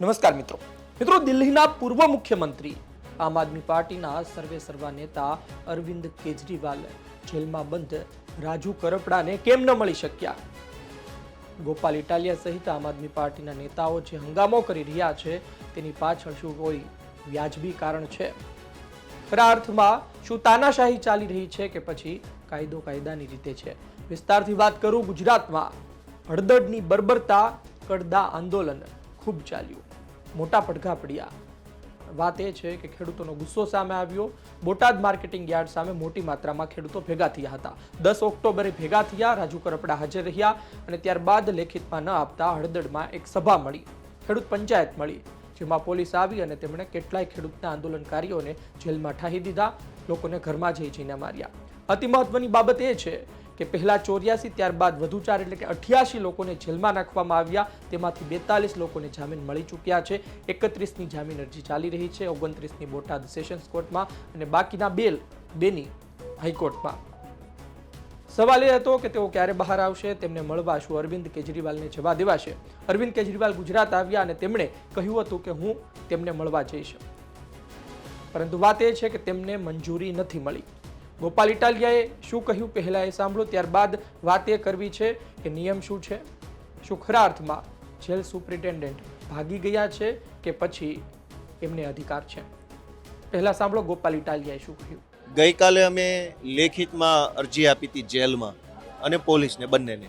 નમસ્કાર મિત્રો. મિત્રો, દિલ્હીના પૂર્વ મુખ્યમંત્રી, આમ આદમી પાર્ટીના સર્વે સર્વા નેતા અરવિંદ કેજરીવાલ જેલમાં બંધ, રાજુ કરપડાને કેમ ન મળી શક્યા? ગોપાલ ઇટાલિયા સહિત આમ આદમી પાર્ટીના નેતાઓ જે હંગામો કરી રહ્યા છે, તેની પાછળ શું કોઈ વ્યાજબી કારણ છે? ખરા અર્થમાં શું તાનાશાહી ચાલી રહી છે કે પછી કાયદો કાયદાની રીતે છે? વિસ્તારથી વાત કરું ગુજરાતમાં. હળદરની બર્બરતા, કડદા આંદોલન ખૂબ ચાલ્યું. મોટા પડઘા પડ્યા. વાત એ છે કે ખેડૂતોનો ગુસ્સો સામે આવ્યો. બોટાદ માર્કેટિંગ યાર્ડ સામે મોટી માત્રામાં ખેડૂતો ભેગા થયા હતા. દસ ઓક્ટોબરે ભેગા થયા, રાજુ કરપડા હાજર રહ્યા અને ત્યારબાદ લેખિતમાં ન આપતા હળદડમાં એક સભા મળી. ખેડૂત પંચાયત મળી, જેમાં પોલીસ આવી અને તેમણે કેટલાય ખેડૂતના આંદોલનકારીઓને જેલમાં ઠાહી દીધા, લોકોને ઘરમાં જઈ જઈને માર્યા. અતિ મહત્વની બાબત એ છે કે પહેલાં ચોર્યાસી, ત્યારબાદ વધુ ચાર એટલે કે અઠ્યાસી લોકોને જેલમાં નાખવામાં આવ્યા. તેમાંથી બેતાલીસ લોકોને જામીન મળી ચૂક્યા છે. એકત્રીસની જામીન અરજી ચાલી રહી છે. ઓગણત્રીસની બોટાદ સેશન્સ કોર્ટમાં અને બાકીના બેલ બેની હાઈકોર્ટમાં. સવાલ એ હતો કે તેઓ ક્યારે બહાર આવશે? તેમને મળવા શું અરવિંદ કેજરીવાલને જવા દેવાશે? અરવિંદ કેજરીવાલ ગુજરાત આવ્યા અને તેમણે કહ્યું હતું કે હું તેમને મળવા જઈશ. પરંતુ વાત એ છે કે તેમને મંજૂરી નથી મળી. ગોપાલ ઇટાલિયાએ શું કહ્યું પહેલાં એ સાંભળો, ત્યારબાદ વાત એ કરવી છે કે નિયમ શું છે. શું ખરા અર્થમાં જેલ સુપ્રિન્ટેન્ડન્ટ ભાગી ગયા છે કે પછી એમને અધિકાર છે. પહેલાં સાંભળો ગોપાલ ઇટાલિયાએ શું કહ્યું. ગઈકાલે અમે લેખિતમાં અરજી આપી હતી જેલમાં અને પોલીસને બંનેને.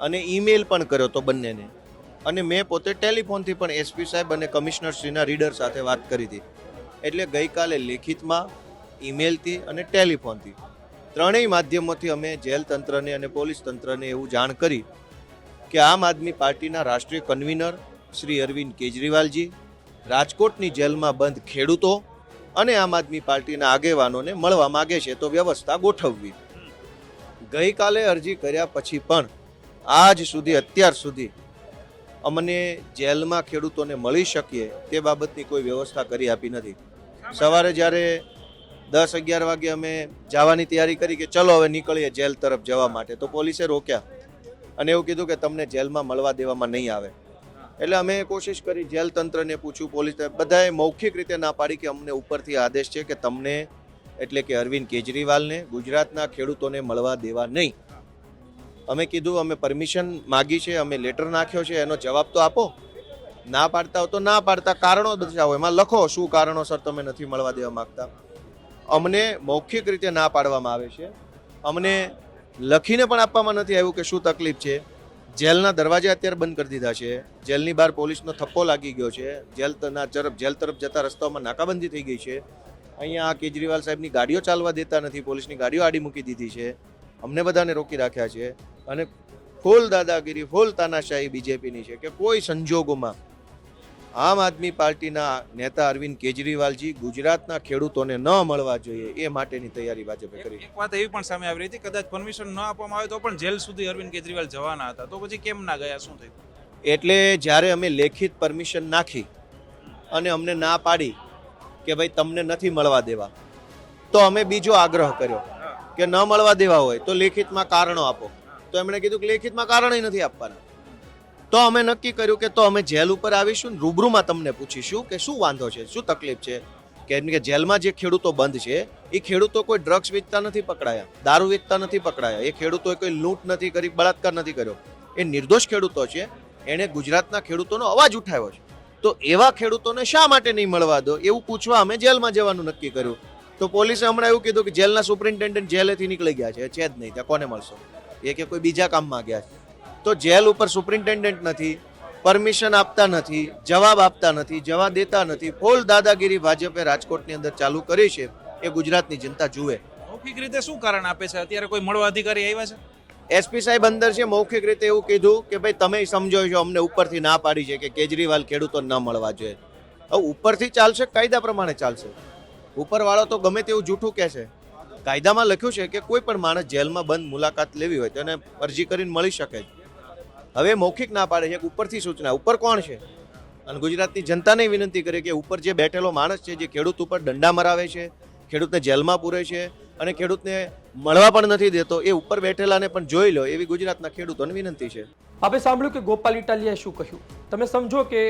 અને ઈમેલ પણ કર્યો તો બંનેને. અને મેં પોતે ટેલિફોનથી પણ એસપી સાહેબ અને કમિશનરશ્રીના રીડર સાથે વાત કરી હતી. એટલે ગઈકાલે લેખિતમાં ઈમેલથી અને ટેલિફોનથી. ત્રણેય માધ્યમોથી અમે જેલ તંત્રને અને પોલીસ તંત્રને એવું જાણ કરી કે આમ આદમી પાર્ટીના રાષ્ટ્રીય કન્વીનર શ્રી અરવિંદ કેજરીવાલજી રાજકોટની જેલમાં બંધ ખેડૂતો અને આમ આદમી પાર્ટીના આગેવાનોને મળવા માગે છે તો વ્યવસ્થા ગોઠવવી. ગઈકાલે અરજી કર્યા પછી પણ આજ સુધી, અત્યાર સુધી અમને જેલમાં ખેડૂતોને મળી શકીએ તે બાબતની કોઈ વ્યવસ્થા કરી આપી નથી. સવારે જ્યારે દસ અગિયાર વાગે અમે જવાની તૈયારી કરી કે ચલો હવે નીકળીએ જેલ તરફ જવા માટે. તો પોલીસે રોક્યા. અને એવું કીધું કે તમને જેલમાં મળવા દેવામાં નહીં આવે. એટલે અમે કોશિશ કરી જેલ તંત્રને પૂછ્યું, પોલીસ બધાએ મૌખિક રીતે ના પાડી કે અમને ઉપરથી આદેશ છે કે તમને એટલે કે અરવિંદ કેજરીવાલને ગુજરાતના ખેડૂતોને મળવા દેવા નહીં. અમે કીધું, અમે પરમિશન માગી છે, અમે લેટર નાખ્યો છે, એનો જવાબ તો આપો. ના પાડતા હો તો ના પાડતા કારણો દર્શાવો. એમાં લખો શું કારણોસર તમે નથી મળવા દેવા માંગતા. અમને મૌખિક રીતે ના પાડવામાં આવે છે. અમને લખીને પણ આપવામાં નથી આવ્યું કે શું તકલીફ છે. જેલના દરવાજા અત્યારે બંધ કરી દીધા છે. જેલની બહાર પોલીસનો થપ્પો લાગી ગયો છે. જેલ ના તરફ જેલ તરફ જતા રસ્તાઓમાં નાકાબંધી થઈ ગઈ છે. અહીંયા કેજરીવાલ સાહેબની ગાડીઓ ચાલવા દેતા નથી. પોલીસની ગાડીઓ આડી મૂકી દીધી છે. અમને બધાને રોકી રાખ્યા છે. અને ફૂલ દાદાગીરી, ફૂલ તાનાશાહી બીજેપીની છે કે કોઈ સંજોગોમાં આમ આદમી પાર્ટીના નેતા અરવિંદ કેજરીવાલજી ગુજરાતના ખેડૂતોને ન મળવા જોઈએ એ માટેની તૈયારી ભાજપે કરી. એક વાત એવી પણ સામે આવી રહી હતી કદાચ પરમિશન ન આપવામાં આવે તો પણ જેલ સુધી અરવિંદ કેજરીવાલ જવાના હતા. તો પછી કેમ ના ગયા? શું થયું? એટલે જ્યારે અમે લેખિત પરમિશન નાખી અને અમને ના પાડી કે ભાઈ તમને નથી મળવા દેવા તો અમે બીજો આગ્રહ કર્યો કે ન મળવા દેવા હોય તો લેખિતમાં કારણો આપો. તો એમણે કીધું કે લેખિતમાં કારણ નથી આપવાના. તો અમે નક્કી કર્યું કે તો અમે જેલ ઉપર આવીશું રૂબરૂમાં તમને પૂછીશું કે શું વાંધો છે, શું તકલીફ છે. કેમ કે જેલમાં જે ખેડૂતો બંધ છે, એ ખેડૂતો કોઈ ડ્રગ્સ વેચતા નથી પકડાયા, દારૂ વેચતા નથી પકડાયા, એ ખેડૂતોએ કોઈ લૂંટ નથી કરી, બળાત્કાર નથી કર્યો. એ નિર્દોષ ખેડૂતો છે, એણે ગુજરાતના ખેડૂતોનો અવાજ ઉઠાવ્યો છે. તો એવા ખેડૂતોને શા માટે નહીં મળવા દો? એવું પૂછવા અમે જેલમાં જવાનું નક્કી કર્યું. તો પોલીસે હમણાં એવું કીધું કે જેલના સુપ્રિન્ટેન્ડન્ટ જેલેથી નીકળી ગયા છે છે જ નહીં, ત્યાં કોને મળશો? એ કે કોઈ બીજા કામમાં ગયા છે. તો જેલ ઉપર સુપ્રિન્ટેન્ડન્ટ નથી પરમિશન આપતા નથી જવાબ આપતા નથી જવા દેતા નથી. ફોલ દાદાગીરી ભાજપે રાજકોટની અંદર ચાલુ કરી છે. એ ગુજરાતની જનતા જુએ. મૌખિક રીતે શું કારણ આપે છે? અત્યારે કોઈ મળવા અધિકારી આવ્યા છે? એસપી સાહેબ અંદર છે મૌખિક રીતે એવું કીધું કે ભાઈ તમે સમજો છો અમને ઉપરથી ના પાડી છે કે કેજરીવાલ ખેડૂતો ન મળવા જોઈએ. હવે ઉપરથી ચાલશે કાયદા પ્રમાણે ચાલશે. ઉપરવાળો તો ગમે તેવું જૂઠું કહેશે કાયદામાં લખ્યું છે કે કોઈ પણ માણસ જેલમાં બંધ મુલાકાત લેવી હોય તેને અરજી કરીને મળી શકે છે. હવે મૌખિક ના પાડે છે ઉપરથી સૂચના, ઉપર કોણ છે? અને ગુજરાતની જનતાને વિનંતી કરે કે ઉપર જે બેઠેલો માણસ છે, જે ખેડૂત ઉપર દંડા મરાવે છે, ખેડૂતને જેલમાં પૂરે છે અને ખેડૂતને મળવા પણ નથી દેતો, એ ઉપર બેઠેલાને પણ જોઈ લો, એવી ગુજરાતના ખેડૂતોને વિનંતી છે. આપણે સાંભળ્યું કે ગોપાલ ઇટાલિયાએ શું કહ્યું? તમે સમજો કે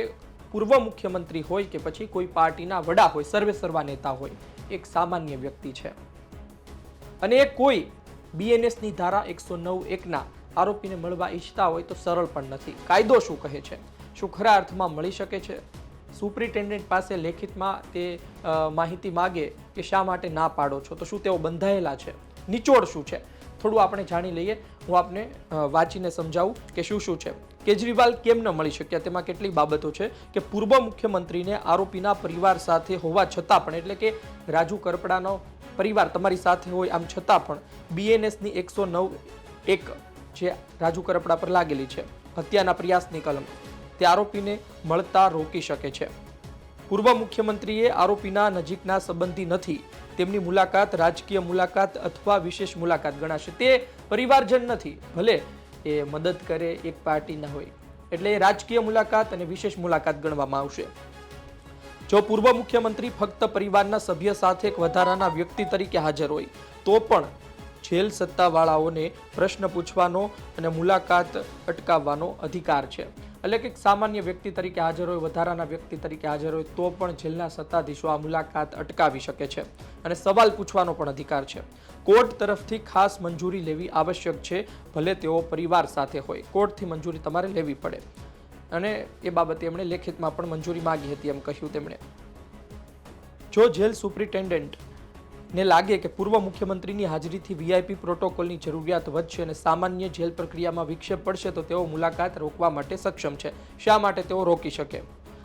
પૂર્વ મુખ્યમંત્રી હોય કે પછી કોઈ પાર્ટીના વડા હોય, સર્વે સર્વા નેતા હોય, એક સામાન્ય વ્યક્તિ છે. અને એ કોઈ બીએનએસની ધારા એકસો નવ એકના આરોપીને મળવા ઈચ્છતા હોય તો સરળ પણ નથી. કાયદો શું કહે છે? શું ખરા અર્થમાં મળી શકે છે? સુપ્રિન્ટેન્ડન્ટ પાસે લેખિતમાં તે માહિતી માગે કે શા માટે ના પાડો છો? તો શું તેઓ બંધાયેલા છે? નિચોડ શું છે? થોડું આપણે જાણી લઈએ. હું આપને વાંચીને સમજાવું કે શું શું છે. કેજરીવાલ કેમ ન મળી શક્યા? તેમાં કેટલી બાબતો છે કે પૂર્વ મુખ્યમંત્રીને આરોપીના પરિવાર સાથે હોવા છતાં પણ, એટલે કે રાજુ કરપડાનો પરિવાર તમારી સાથે હોય આમ છતાં પણ બીએનએસની એકસો નવ એક જે રાજુ કરપડા પર લાગેલી છે. હત્યાના પ્રયાસની કલમ. તે આરોપીને મળતા રોકી શકે છે. પૂર્વ મુખ્યમંત્રીએ આરોપીના નજીકના સંબંધી નથી. તેમની મુલાકાત રાજકીય મુલાકાત અથવા વિશેષ મુલાકાત ગણાશે. તે પરિવારજન નથી. ભલે એ મદદ કરે, એક પાર્ટીના હોય. એટલે રાજકીય મુલાકાત અને વિશેષ મુલાકાત ગણવામાં આવશે. જો પૂર્વ મુખ્યમંત્રી ફક્ત પરિવારના સભ્ય સાથે એક વધારાના વ્યક્તિ તરીકે હાજર હોય, તો પણ જેલ સત્તાવાળાઓને પ્રશ્ન પૂછવાનો અને મુલાકાત અટકાવવાનો અધિકાર છે. એટલે કે સામાન્ય વ્યક્તિ તરીકે હાજર હોય, વધારાના વ્યક્તિ તરીકે હાજર હોય, તો પણ જેલના સત્તાધીશો આ મુલાકાત અટકાવી શકે છે અને સવાલ પૂછવાનો પણ અધિકાર છે. કોર્ટ તરફથી ખાસ મંજૂરી લેવી આવશ્યક છે, ભલે તેઓ પરિવાર સાથે હોય. કોર્ટથી મંજૂરી તમારે લેવી પડે. અને એ બાબતે એમણે લેખિતમાં પણ મંજૂરી માગી હતી એમ કહ્યું તેમણે. જો જેલ સુપ્રિન્ટેન્ડન્ટ ને લાગે કે પૂર્વ મુખ્યમંત્રીની હાજરીથી વીઆઈપી પ્રોટોકોલની જરૂરિયાત વધશે અને સામાન્ય જેલ પ્રક્રિયામાં વિક્ષેપ પડશે તો તેઓ મુલાકાત રોકવા માટે સક્ષમ છે. શા માટે તેઓ રોકી શકે?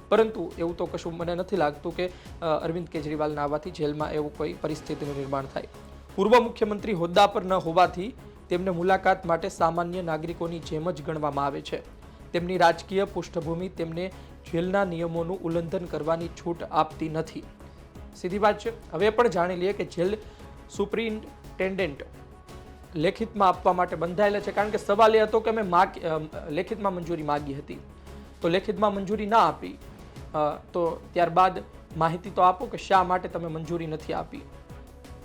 પરંતુ એવું તો કશું મને નથી લાગતું કે અરવિંદ કેજરીવાલના આવવાથી જેલમાં એવું કોઈ પરિસ્થિતિનું નિર્માણ થાય. પૂર્વ મુખ્યમંત્રી હોદ્દા પર ન હોવાથી તેમને મુલાકાત માટે સામાન્ય નાગરિકોની જેમ જ ગણવામાં આવે છે. તેમની રાજકીય પૃષ્ઠભૂમિ તેમને જેલના નિયમોનું ઉલ્લંઘન કરવાની છૂટ આપતી નથી. સીધી વાત છે. હવે પણ જાણી લઈએ કે જેલ સુપ્રિન્ટેન્ડન્ટ લેખિતમાં આપવા માટે બંધાયેલા છે. કારણ કે સવાલ એ હતો કે અમે મા લેખિતમાં મંજૂરી માગી હતી. તો લેખિતમાં મંજૂરી ના આપી. તો ત્યારબાદ માહિતી તો આપો કે શા માટે તમે મંજૂરી નથી આપી?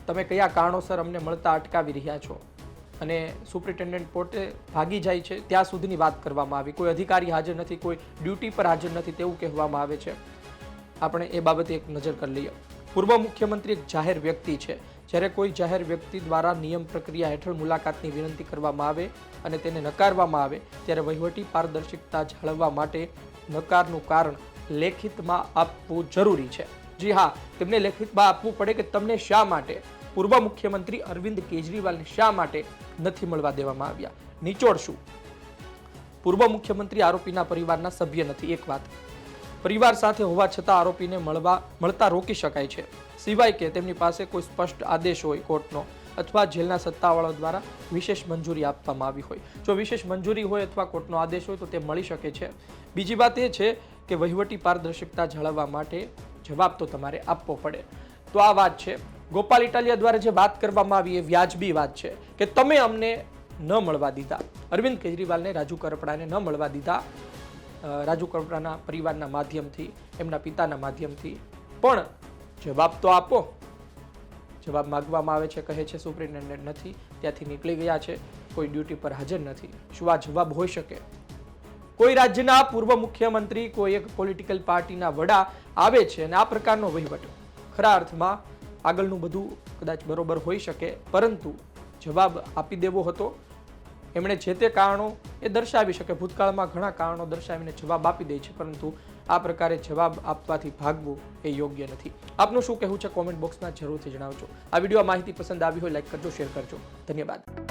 તમે કયા કારણોસર અમને મળતા અટકાવી રહ્યા છો? અને સુપ્રિન્ટેન્ડન્ટ પોતે ભાગી જાય છે. ત્યાં સુધીની વાત કરવામાં આવી. કોઈ અધિકારી હાજર નથી, કોઈ ડ્યુટી પર હાજર નથી તેવું કહેવામાં આવે છે. આપણે એ બાબતે એક નજર કરી લઈએ. પૂર્વ મુખ્યમંત્રી એક જાહેર વ્યક્તિ છે, જ્યારે કોઈ જાહેર વ્યક્તિ દ્વારા નિયમ પ્રક્રિયા હેઠળ મુલાકાતની વિનંતી કરવામાં આવે અને તેને નકારવામાં આવે, ત્યારે વહીવટી પારદર્શિકતા જાળવવા માટે નકારનું કારણ લેખિતમાં આપવું જરૂરી છે. જી હા, તેમને લેખિતમાં આપવું પડે કે તમને શા માટે? પૂર્વ મુખ્યમંત્રી અરવિંદ કેજરીવાલને શા માટે નથી મળવા દેવામાં આવ્યા? નિચોડ શું? પૂર્વ મુખ્યમંત્રી આરોપીના પરિવારના સભ્ય નથી, એક વાત. પરિવાર સાથે હોવા છતાં આરોપીને મળવા, મળતા રોકી શકાય છે. સિવાય કે તેમની પાસે કોઈ સ્પષ્ટ આદેશ હોય કોર્ટનો અથવા જેલના સત્તાવાળા દ્વારા વિશેષ મંજૂરી આપવામાં આવી હોય. જો વિશેષ મંજૂરી હોય અથવા કોર્ટનો આદેશ હોય તો તે મળી શકે છે. બીજી વાત એ છે કે વહીવટી પારદર્શકતા જાળવવા માટે જવાબ તો તમારે આપવો પડે. તો આ વાત છે. ગોપાલ ઇટાલિયા દ્વારા જે વાત કરવામાં આવી એ વ્યાજબી વાત છે કે તમે અમને ન મળવા દીધા. અરવિંદ કેજરીવાલને રાજુ કરપડાને ન મળવા દીધા. રાજુ કરપડાના પરિવારના માધ્યમથી, એમના પિતાના માધ્યમથી. પણ જવાબ તો આપો. જવાબ માગવામાં આવે છે, કહે છે, સુપ્રિન્ટેન્ડન્ટ નથી, ત્યાંથી નીકળી ગયા છે, કોઈ ડ્યુટી પર હાજર નથી. શું આ જવાબ હોઈ શકે? કોઈ રાજ્યના પૂર્વ મુખ્યમંત્રી, કોઈ એક પોલિટિકલ પાર્ટીના વડા આવે છે અને આ પ્રકારનો વહીવટ. ખરા અર્થમાં આગળનું બધું કદાચ બરોબર હોઈ શકે, પરંતુ જવાબ આપી દેવો હતો. એમણે જે તે કારણો એ દર્શાવી શકે. ભૂતકાળમાં ઘણા કારણો દર્શાવીને જવાબ આપી દે છે, પરંતુ આ પ્રકારે જવાબ આપવાથી ભાગવું એ યોગ્ય નથી. આપનું શું કહેવું છે? કોમેન્ટ બોક્સમાં જરૂરથી જણાવજો. આ વીડિયો માહિતી પસંદ આવી હોય, લાઈક કરજો, શેર કરજો. ધન્યવાદ.